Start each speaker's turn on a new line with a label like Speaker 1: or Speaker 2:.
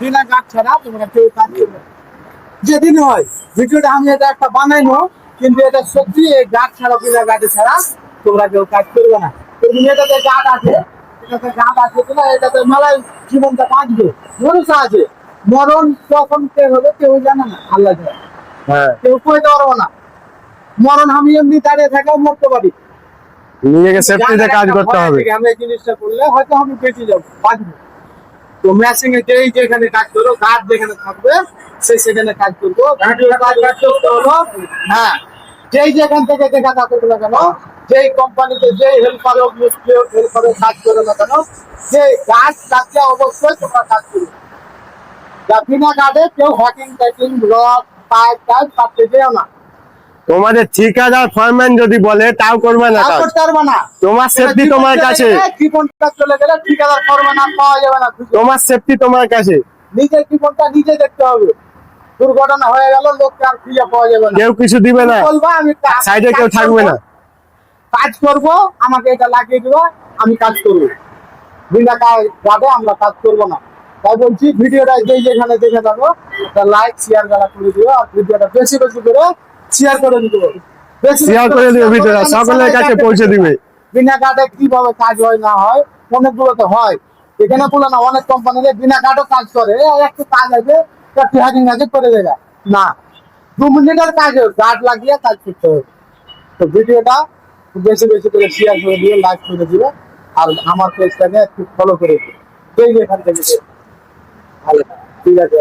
Speaker 1: বিনা গাছ ছাড়া তোমরা কেউ কাজ করবে যেদিন হয় ভিডিওটা আমি এটা একটা বানাইনো কিন্তু এটা সত্যি এই গাছ ছাড়া বিনা গাছে ছাড়া তোমরা কেউ কাজ করবে না। এটাতে গাছ আছে এটাতে গাছ আছে কিনা এটাতে মেলায় জীবনটা বাঁচবে আছে। মরণ কখন কে হবে কেউ জানে না আল্লাহ জানে।
Speaker 2: হ্যাঁ।
Speaker 1: কেউ কইতে পারব না। মরণ আমি এমনি দাঁড়িয়ে থাকাও মরতে পারি।
Speaker 2: নিজেকে সেফটিতে কাজ করতে হবে।
Speaker 1: আমি এই জিনিসটা করলে হয়তো আমি বেঁচে যাব বাঁচবো। তো ম্যাচিং এ যেই যেখানে কাজ করব গাছ যেখানে থাকবে সেই সেখানে কাজ করব। হলো হ্যাঁ। যেই যেখান থেকে দেখা থাকুক না কেন যেই কোম্পানিতে যেই হেল্পার হোক মিস্ত্রি হোক হেল্পারের কাজ করে না কেন যে গাছ কাজটা অবশ্যই তোমরা কাজ করবে। যা বিনা গাড়ে কেউ হ্যাকিং ট্যাকিং ব্লক পাইপ টাইপ কাটতে যেও না।
Speaker 2: তোমাদের ঠিকাদার ফরম্যান যদি বলে তাও করবে না
Speaker 1: তা
Speaker 2: কাজ
Speaker 1: করতে পারবে না।
Speaker 2: তোমার সেফটি তোমার কাছে।
Speaker 1: চলে গেলে ঠিকাদার করবে না পাওয়া যাবে না
Speaker 2: তোমার সেফটি তোমার কাছে।
Speaker 1: নিজের জীবনটা নিজে দেখতে হবে। দুর্ঘটনা হয়ে গেল লোককে আর খুঁজে পাওয়া যাবে না।
Speaker 2: কেউ কিছু দিবে না।
Speaker 1: বলবা আমি
Speaker 2: সাইডে কেউ থাকবে না।
Speaker 1: কাজ করব আমাকে এটা লাগিয়ে দিবা আমি কাজ করব। বিনা কাজে আমরা কাজ করব না। তাই বলছি ভিডিওটা যেই যেখানে দেখে থাকো লাইক শেয়ার গালা করে দিও আর ভিডিওটা বেশি বেশি করে শেয়ার করে বেশি বেশি
Speaker 2: শেয়ার করে দিও ভিডিওটা সকলের কাছে পৌঁছে দিবে।
Speaker 1: বিনা কার্ডে কীভাবে কাজ হয় না হয় অনেকগুলো তো হয়। এখানে বলে না অনেক কোম্পানিতে বিনা কার্ডও কাজ করে। একটু কাজ আছে একটু হ্যাকিং আছে করে দেবে। না। দু মিনিটের কাজ গার্ড লাগিয়ে কাজ করতে হবে। তো ভিডিওটা বেশি বেশি করে শেয়ার করে দিও লাইক করে দিও আর আমার পেজটাকে একটু ফলো করে দিও যেই যেখান থেকে ভালো। ঠিক আছে